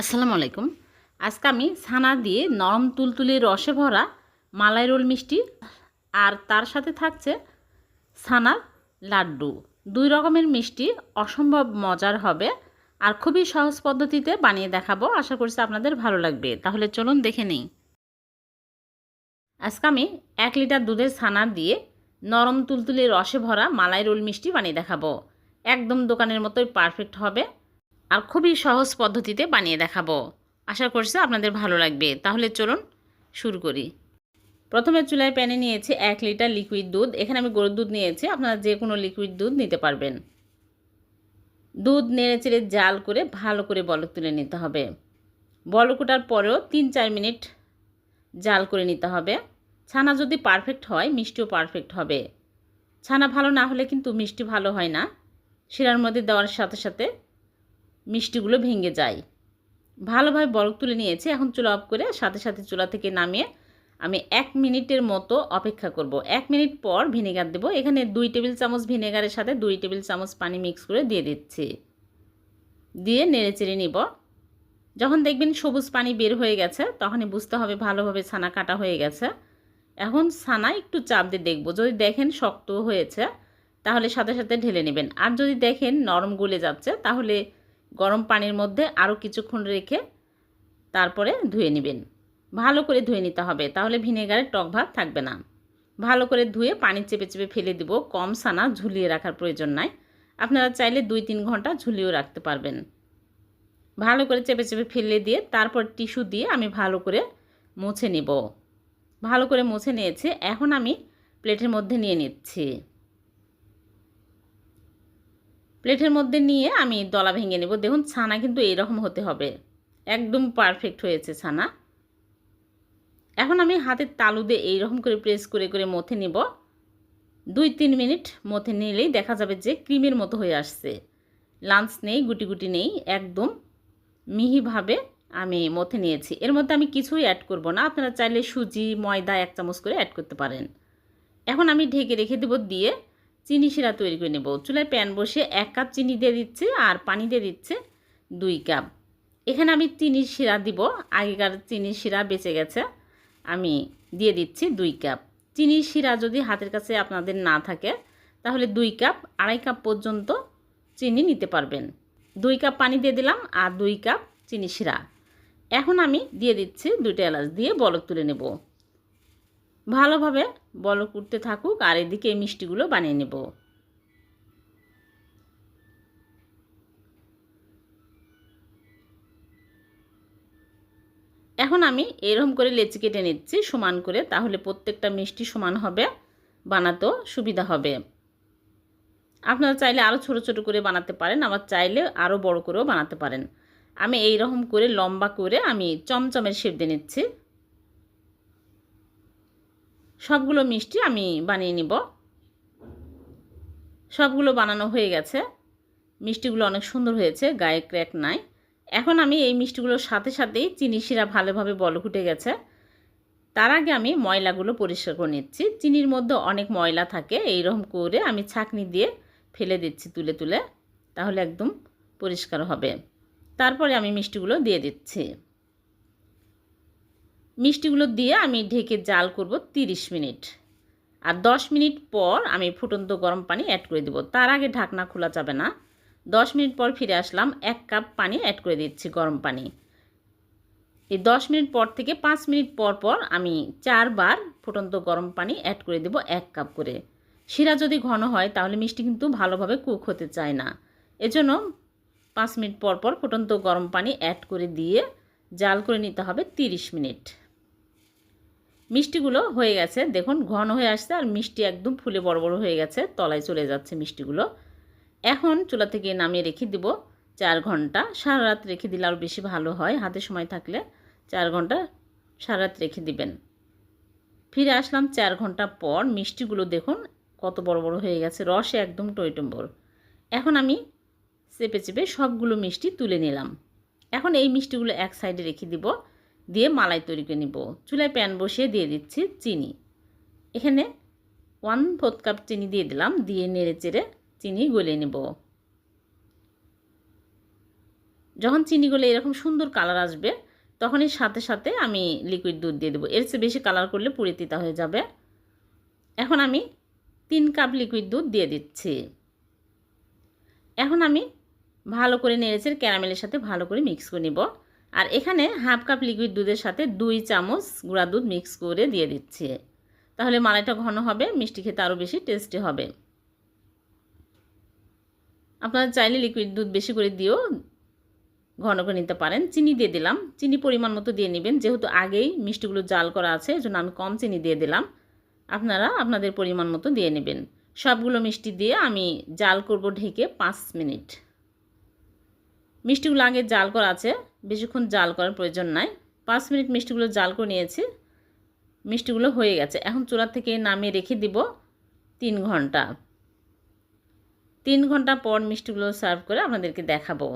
আসসালামু আলাইকুম। আজকে আমি ছানা দিয়ে নরম তুলতুলে রসে ভরা মালাই রোল মিষ্টি আর তার সাথে থাকছে ছানার লাড্ডু। দুই রকমের মিষ্টি অসম্ভব মজার হবে আর খুবই সহজ পদ্ধতিতে বানিয়ে দেখাবো। আশা করছি আপনাদের ভালো লাগবে। তাহলে চলুন দেখে নিই। আজকে আমি এক লিটার দুধের ছানা দিয়ে নরম তুলতুলে রসে ভরা মালাই রোল মিষ্টি বানিয়ে দেখাবো। একদম দোকানের মতোই পারফেক্ট হবে। আর খুবই সহজ পদ্ধতিতে বানিয়ে দেখাবো। আশা করছি আপনাদের ভালো লাগবে। তাহলে চলুন শুরু করি। প্রথমে চুলায় প্যানে নিয়েছি এক লিটার লিকুইড দুধ। এখানে আমি গরুর দুধ নিয়েছি। আপনারা যে কোনো লিকুইড দুধ নিতে পারবেন। দুধ নেড়ে চেড়ে জাল করে ভালো করে বলক তুলে নিতে হবে। বলক ওঠার পরেও তিন চার মিনিট জাল করে নিতে হবে। ছানা যদি পারফেক্ট হয়, মিষ্টিও পারফেক্ট হবে। ছানা ভালো না হলে কিন্তু মিষ্টি ভালো হয় না। শিরার মধ্যে দেওয়ার সাথে সাথে মিষ্টিগুলো ভেঙে যায়। ভালোভাবে বরফ তুলে নিয়েছি। এখন চুলা অফ করে সাথে সাথে চুলা থেকে নামিয়ে আমি এক মিনিটের মতো অপেক্ষা করব। এক মিনিট পর ভিনেগার দেবো। এখানে দুই টেবিল চামচ ভিনেগারের সাথে দুই টেবিল চামচ পানি মিক্স করে দিয়ে দিচ্ছি। দিয়ে নেড়ে চেড়ে নিব। যখন দেখবেন সবুজ পানি বের হয়ে গেছে, তখনই বুঝতে হবে ভালোভাবে ছানা কাটা হয়ে গেছে। এখন ছানা একটু চাপ দিয়ে দেখব। যদি দেখেন শক্ত হয়েছে, তাহলে সাথে সাথে ঢেলে নেবেন। আর যদি দেখেন নরম গলে যাচ্ছে, তাহলে গরম পানির মধ্যে আরও কিছুক্ষণ রেখে তারপরে ধুয়ে নেবেন। ভালো করে ধুয়ে নিতে হবে, তাহলে ভিনেগারের টক ভাব থাকবে না। ভালো করে ধুয়ে পানি চেপে চেপে ফেলে দিব, কম সানা ঝুলিয়ে রাখার প্রয়োজন নাই। আপনারা চাইলে দুই তিন ঘণ্টা ঝুলিয়েও রাখতে পারবেন। ভালো করে চেপে চেপে ফেলে দিয়ে তারপর টিস্যু দিয়ে আমি ভালো করে মুছে নিব। ভালো করে মুছে নিয়েছি, এখন আমি প্লেটের মধ্যে নিয়ে নিচ্ছি। প্লেটের মধ্যে নিয়ে আমি দলা ভেঙে নেব। দেখুন, ছানা কিন্তু এইরকম হতে হবে। একদম পারফেক্ট হয়েছে ছানা। এখন আমি হাতের তালু দিয়ে এইরকম করে প্রেস করে করে মথে নেব। দুই তিন মিনিট মথে নিলেই দেখা যাবে যে ক্রিমের মতো হয়ে আসছে। লাঞ্চ নেই গুটি গুটি নেই, একদম মিহিভাবে আমি মথে নিয়েছি। এর মধ্যে আমি কিছুই অ্যাড করব না। আপনারা চাইলে সুজি, ময়দা এক চামচ করে অ্যাড করতে পারেন। এখন আমি ঢেকে রেখে দেবো দিয়ে চিনি শিরা তৈরি করে নেব। চুলায় প্যান বসে এক কাপ চিনি দিয়ে দিচ্ছে আর পানি দিয়ে দিচ্ছে দুই কাপ। এখানে আমি চিনি শিরা দিব। আগেকার চিনি শিরা বেঁচে গেছে। আমি দিয়ে দিচ্ছি দুই কাপ। চিনি শিরা যদি হাতের কাছে আপনাদের না থাকে, তাহলে দুই কাপ, আড়াই কাপ পর্যন্ত চিনি নিতে পারবেন। দুই কাপ পানি দিয়ে দিলাম আর দুই কাপ চিনি শিরা। এখন আমি দিয়ে দিচ্ছি দুইটা এলাচ দিয়ে বলক তুলে নেব। ভালোভাবে বলক উঠতে থাকুক আর এদিকে এই মিষ্টিগুলো বানিয়ে নেব। এখন আমি এরকম করে লেচি কেটে নিচ্ছি সমান করে, তাহলে প্রত্যেকটা মিষ্টি সমান হবে, বানাতেও সুবিধা হবে। আপনারা চাইলে আরও ছোট ছোট করে বানাতে পারেন, আবার চাইলে আরও বড় করেও বানাতে পারেন। আমি এই রকম করে লম্বা করে আমি চমচমের শেপ দিয়ে নিচ্ছি। সবগুলো মিষ্টি আমি বানিয়ে নিব। সবগুলো বানানো হয়ে গেছে। মিষ্টিগুলো অনেক সুন্দর হয়েছে, গায়ে ক্র্যাক নাই। এখন আমি এই মিষ্টিগুলোর সাথে সাথেই চিনি শিরা ভালোভাবে বল উঠে গেছে। তার আগে আমি ময়লাগুলো পরিষ্কার করে নিচ্ছি। চিনির মধ্যে অনেক ময়লা থাকে, এইরকম করে আমি ছাকনি দিয়ে ফেলে দিচ্ছি তুলে তুলে, তাহলে একদম পরিষ্কার হবে। তারপরে আমি মিষ্টিগুলো দিয়ে দিচ্ছি। মিষ্টিগুলো দিয়ে আমি ঢেকে জাল করব 30 মিনিট। আর 10 মিনিট পর আমি ফুটন্ত গরম পানি অ্যাড করে দেব। তার আগে ঢাকনা খোলা যাবে না। 10 মিনিট পর ফিরে আসলাম, এক কাপ পানি অ্যাড করে দিচ্ছি গরম পানি। এই 10 মিনিট পর থেকে 5 মিনিট পর পর আমি চারবার ফুটন্ত গরম পানি অ্যাড করে দেব এক কাপ করে। শিরা যদি ঘন হয়, তাহলে মিষ্টি কিন্তু ভালোভাবে কুক হতে চায় না। এজন্য পাঁচ মিনিট পর পর ফুটন্ত গরম পানি অ্যাড করে দিয়ে জাল করে নিতে হবে 30 মিনিট। মিষ্টিগুলো হয়ে গেছে। দেখুন, ঘন হয়ে আসছে আর মিষ্টি একদম ফুলে বড় বড় হয়ে গেছে। তলায় চলে যাচ্ছে মিষ্টিগুলো। এখন চুলা থেকে নামিয়ে রেখে দিব চার ঘণ্টা। সারা রাত রেখে দিলে আরও বেশি ভালো হয়। হাতে সময় থাকলে চার ঘণ্টা সারা রাত রেখে দিবেন। ফিরে আসলাম চার ঘণ্টা পর। মিষ্টিগুলো দেখুন, কত বড় বড় হয়ে গেছে। রসে একদম টইটম্বর। এখন আমি চেপে চেপে সবগুলো মিষ্টি তুলে নিলাম। এখন এই মিষ্টিগুলো এক সাইডে রেখে দিব। দিয়ে মালাই তৈরি করে নিব। চুলায় প্যান বসিয়ে দিয়ে দিচ্ছি চিনি। এখানে ওয়ান ফোর্থ কাপ চিনি দিয়ে দিলাম, দিয়ে নেড়ে চেড়ে চিনি গলে নেব। যখন চিনি গলে এরকম সুন্দর কালার আসবে, তখনই সাথে সাথে আমি লিকুইড দুধ দিয়ে দেবো। এর চেয়ে বেশি কালার করলে পুড়ে তিতা হয়ে যাবে। এখন আমি তিন কাপ লিকুইড দুধ দিয়ে দিচ্ছি। এখন আমি ভালো করে নেড়েছে ক্যারামেলের সাথে ভালো করে মিক্স করে নিব। আর এখানে হাফ কাপ লিকুইড দুধের সাথে দুই চামচ গুঁড়া দুধ মিক্স করে দিয়ে দিচ্ছি। তাহলে মালাইটা ঘন হবে, মিষ্টি খেতে আরও বেশি টেস্টি হবে। আপনারা চাইলে লিকুইড দুধ বেশি করে দিয়েও ঘন করে নিতে পারেন। চিনি দিয়ে দিলাম। চিনি পরিমাণ মতো দিয়ে নেবেন। যেহেতু আগেই মিষ্টিগুলো জাল করা আছে, এজন্য আমি কম চিনি দিয়ে দিলাম। আপনারা আপনাদের পরিমাণ মতো দিয়ে নেবেন। সবগুলো মিষ্টি দিয়ে আমি জাল করব ঢেকে পাঁচ মিনিট। মিষ্টিগুলো আগে জাল করা আছে। বেশিক্ষণ জাল করার প্রয়োজন নাই। পাঁচ মিনিট মিষ্টিগুলো জাল করে নিয়েছি। মিষ্টিগুলো হয়ে গেছে। এখন চুলা থেকে নামিয়ে রেখে দিব তিন ঘণ্টা। তিন ঘণ্টা পর মিষ্টিগুলো সার্ভ করে আপনাদেরকে দেখাবো।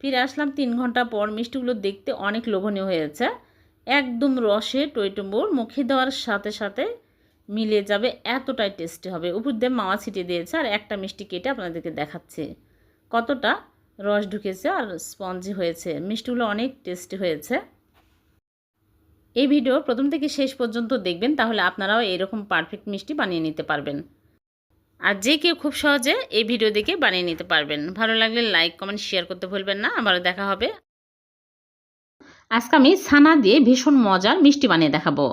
ফিরে আসলাম তিন ঘণ্টা পর মিষ্টিগুলো দেখতে অনেক লোভনীয় হয়েছে। একদম রসে টইটুম্বুর মুখে দেওয়ার সাথে সাথে মিলে যাবে, এতটাই টেস্টি হবে। উপর দিয়ে মাওয়া ছিটিয়ে দিয়েছে আর একটা মিষ্টি কেটে আপনাদেরকে দেখাচ্ছে। কতটা রস ঢুকেছে আর স্পঞ্জি হয়েছে। মিষ্টিগুলো অনেক টেস্টি হয়েছে। এই ভিডিও প্রথম থেকে শেষ পর্যন্ত দেখবেন, তাহলে আপনারাও এরকম পারফেক্ট মিষ্টি বানিয়ে নিতে পারবেন। আর যে কেউ খুব সহজে এই ভিডিও দেখে বানিয়ে নিতে পারবেন। ভালো লাগলে লাইক কমেন্ট শেয়ার করতে ভুলবেন না। আবারও দেখা হবে। আজকে আমি ছানা দিয়ে ভীষণ মজার মিষ্টি বানিয়ে দেখাবো।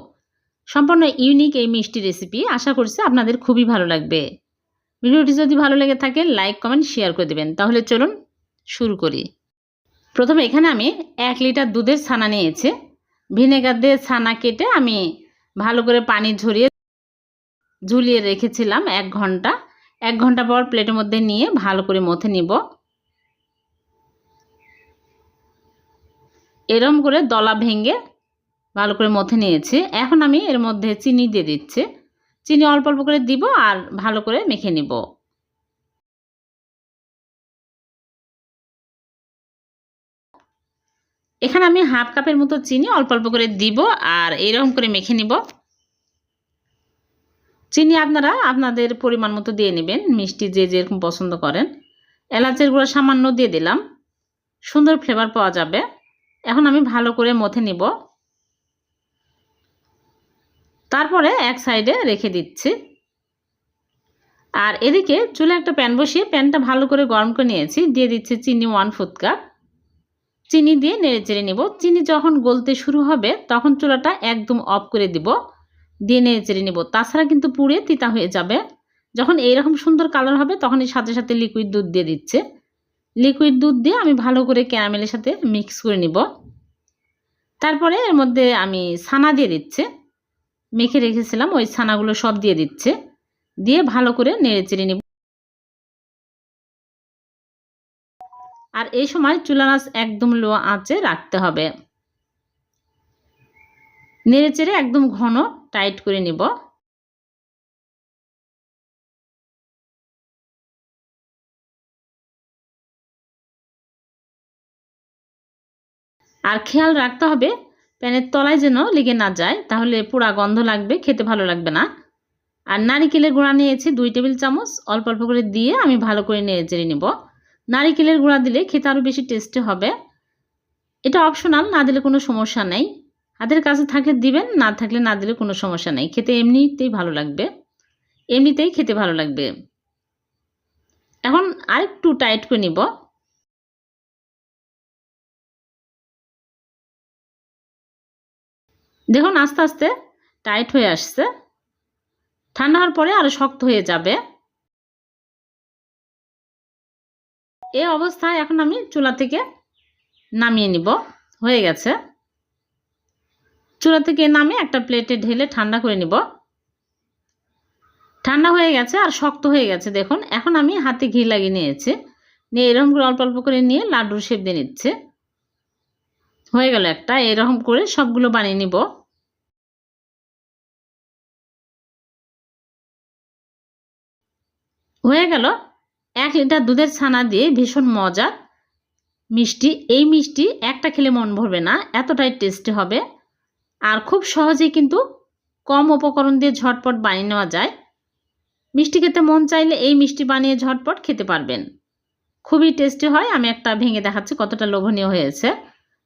সম্পূর্ণ ইউনিক এই মিষ্টি রেসিপি আশা করছি আপনাদের খুবই ভালো লাগবে। ভিডিওটি যদি ভালো লেগে থাকে লাইক কমেন্ট শেয়ার করে দেবেন। তাহলে চলুন শুরু করি। প্রথমে এখানে আমি এক লিটার দুধের ছানা নিয়েছি। ভিনেগার দিয়ে ছানা কেটে আমি ভালো করে পানি ঝরিয়ে ঝুলিয়ে রেখেছিলাম এক ঘণ্টা। এক ঘণ্টা পর প্লেটের মধ্যে নিয়ে ভালো করে মথে নিব। এরম করে দলা ভেঙে ভালো করে মথে নিয়েছি। এখন আমি এর মধ্যে চিনি দিয়ে দিচ্ছি। চিনি অল্প অল্প করে দিব আর ভালো করে মেখে নিব। এখানে আমি হাফ কাপের মতো চিনি অল্প অল্প করে দিব আর এরকম করে মেখে নিব। চিনি আপনারা আপনাদের পরিমাণ মতো দিয়ে নেবেন। মিষ্টি যে যেরকম পছন্দ করেন। এলাচের গুঁড়ো সামান্য দিয়ে দিলাম। সুন্দর ফ্লেভার পাওয়া যাবে। এখন আমি ভালো করে মথে নিব। তারপরে এক সাইডে রেখে দিচ্ছি। আর এদিকে চুলে একটা প্যান বসিয়ে প্যানটা ভালো করে গরম করে নিয়েছি। দিয়ে দিচ্ছি চিনি ওয়ান ফুট কাপ। চিনি দিয়ে নেড়ে চেড়ে নেব। চিনি যখন গলতে শুরু হবে, তখন চুলাটা একদম অফ করে দিব। দিয়ে নেড়ে চেড়ে নেব। তাছাড়া কিন্তু পুড়ে তিতা হয়ে যাবে। যখন এইরকম সুন্দর কালার হবে, তখন এই সাথে সাথে লিকুইড দুধ দিয়ে দিচ্ছে। লিকুইড দুধ দিয়ে আমি ভালো করে ক্যারামেলের সাথে মিক্স করে নিব। তারপরে এর মধ্যে আমি ছানা দিয়ে দিচ্ছে। মেখে রেখেছিলাম, ওই ছানাগুলো সব দিয়ে দিচ্ছে। দিয়ে ভালো করে নেড়ে চেড়ে নিব। আর এই সময় চুলা আঁচ একদম লো আঁচে রাখতে হবে। নেড়ে চেড়ে একদম ঘন টাইট করে নিব। আর খেয়াল রাখতে হবে প্যানের তলায় যেন লেগে না যায়, তাহলে পুরা গন্ধ লাগবে, খেতে ভালো লাগবে না। আর নারিকেলের গুঁড়া নিয়েছি দুই টেবিল চামচ, অল্প অল্প করে দিয়ে আমি ভালো করে নিয়ে চেড়ে নেব। নারিকেলের গুঁড়া দিলে খেতে আরও বেশি টেস্টি হবে। এটা অপশনাল, না দিলে কোনো সমস্যা নেই। হাতের কাছে থাকলে দিবেন, না থাকলে না দিলে কোনো সমস্যা নেই। খেতে এমনিতেই ভালো লাগবে। এমনিতেই খেতে ভালো লাগবে। এখন আরেকটু টাইট করে নিব। দেখুন আস্তে আস্তে টাইট হয়ে আসছে। ঠান্ডা হওয়ার পরে আরও শক্ত হয়ে যাবে। এই অবস্থায় এখন আমি চুলা থেকে নামিয়ে নিব। হয়ে গেছে। চুলা থেকে নামিয়ে একটা প্লেটে ঢেলে ঠান্ডা করে নিব। ঠান্ডা হয়ে গেছে আর শক্ত হয়ে গেছে, দেখুন। এখন আমি হাতে ঘি লাগিয়ে নিয়েছি। নিয়ে এরকম করে অল্প অল্প করে নিয়ে লাড্ডুর শেপ দিয়ে নিচ্ছে। হয়ে গেল একটা, এরকম করে সবগুলো বানিয়ে নিব। হয়ে গেল, এক লিটার দুধের ছানা দিয়ে ভীষণ মজা। মিষ্টি, এই মিষ্টি একটা খেলে মন ভরবে না, এতটাই টেস্টি হবে। আর খুব সহজেই কিন্তু কম উপকরণ দিয়ে ঝটপট বানিয়ে নেওয়া যায়। মিষ্টি খেতে মন চাইলে এই মিষ্টি বানিয়ে ঝটপট খেতে পারবেন। খুবই টেস্টি হয়, আমি একটা ভেঙে দেখাচ্ছি কতটা লোভনীয় হয়েছে।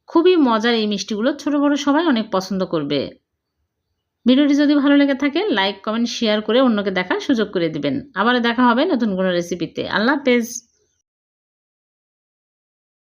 খুবই মজার এই মিষ্টিগুলো ছোট বড় সবাই অনেক পছন্দ করবে। ভিডিওটি যদি ভালো লেগে থাকে লাইক কমেন্ট শেয়ার করে অন্যকে দেখার সুযোগ করে দিবেন। আবার দেখা হবে নতুন কোনো রেসিপিতে আল্লাহ হাফেজ।